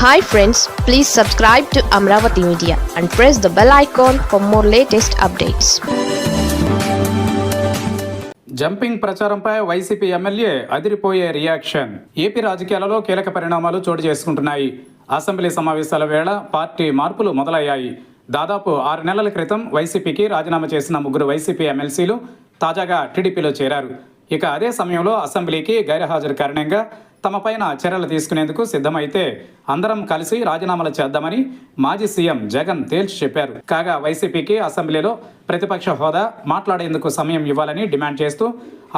Hi friends please subscribe to Amaravati media and press the bell icon for more latest updates jumping ప్రచారంపై YCP MLA అదిరిపోయే reaction AP రాజకీయాలలో కీలక పరిణామాలు చోటు చేసుకుంటున్నాయి. Assembly సమావేశాల వేళ పార్టీ మార్పులు మొదలయ్యాయి. దాదాపు ఆరు నెలల క్రితం వైసీపీకి రాజీనామా చేసిన ముగ్గురు వైసీపీ ఎమ్మెల్సీలు తాజాగా టీడీపీలో చేరారు. ఇక అదే సమయంలో అసెంబ్లీకి గైర్హాజరు కారణంగా తమపైన చర్యలు తీసుకునేందుకు సిద్ధమైతే అందరం కలిసి రాజీనామాలు చేద్దామని మాజీ సీఎం జగన్ తేల్చి చెప్పారు. కాగా వైసీపీకి అసెంబ్లీలో ప్రతిపక్ష హోదా మాట్లాడేందుకు సమయం ఇవ్వాలని డిమాండ్ చేస్తూ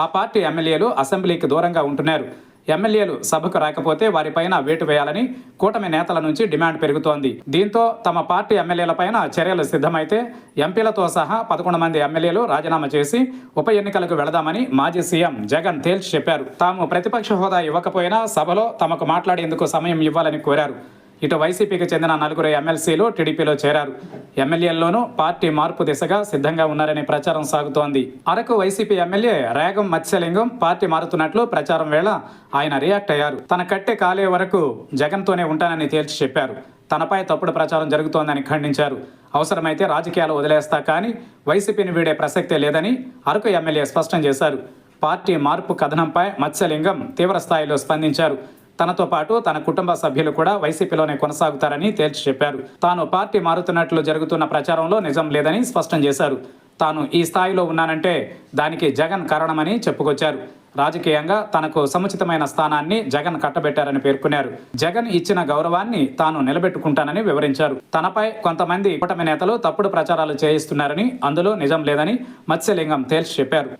ఆ పార్టీ ఎమ్మెల్యేలు అసెంబ్లీకి దూరంగా ఉంటున్నారు. ఎమ్మెల్యేలు సభకు రాకపోతే వారిపైన వేటు వేయాలని కూటమి నేతల నుంచి డిమాండ్ పెరుగుతోంది. దీంతో తమ పార్టీ ఎమ్మెల్యేలపైన చర్యలు సిద్ధమైతే ఎంపీలతో సహా పదకొండు మంది ఎమ్మెల్యేలు రాజీనామా చేసి ఉప ఎన్నికలకు వెళదామని మాజీ సీఎం జగన్ తేల్చి చెప్పారు. తాము ప్రతిపక్ష హోదా ఇవ్వకపోయినా సభలో తమకు మాట్లాడేందుకు సమయం ఇవ్వాలని కోరారు. ఇటు వైసీపీకి చెందిన నలుగురు ఎమ్మెల్సీలు టీడీపీలో చేరారు. ఎమ్మెల్యేల్లోనూ పార్టీ మార్పు దిశగా సిద్ధంగా ఉన్నారనే ప్రచారం సాగుతోంది. Araku YCP MLA Regam Matsyalingam party మారుతున్నట్లు ప్రచారం వేళ ఆయన రియాక్ట్ అయ్యారు. తన కట్టె కాలే వరకు జగన్తోనే ఉంటానని తేల్చి చెప్పారు. తనపై తప్పుడు ప్రచారం జరుగుతోందని ఖండించారు. అవసరమైతే రాజకీయాలు వదిలేస్తా కానీ వైసీపీని వీడే ప్రసక్తే లేదని అరకు ఎమ్మెల్యే స్పష్టం చేశారు. పార్టీ మార్పు కథనంపై మత్స్యలింగం తీవ్ర స్థాయిలో స్పందించారు. తనతో పాటు తన కుటుంబ సభ్యులు కూడా వైసీపీలోనే కొనసాగుతారని తేల్చి చెప్పారు. తాను పార్టీ మారుతున్నట్లు జరుగుతున్న ప్రచారంలో నిజం లేదని స్పష్టం చేశారు. తాను ఈ స్థాయిలో ఉన్నానంటే దానికి జగన్ కారణమని చెప్పుకొచ్చారు. రాజకీయంగా తనకు సముచితమైన స్థానాన్ని జగన్ కట్టబెట్టారని పేర్కొన్నారు. జగన్ ఇచ్చిన గౌరవాన్ని తాను నిలబెట్టుకుంటానని వివరించారు. తనపై కొంతమంది కూటమి నేతలు తప్పుడు ప్రచారాలు చేయిస్తున్నారని అందులో నిజం లేదని మత్స్యలింగం తేల్చి చెప్పారు.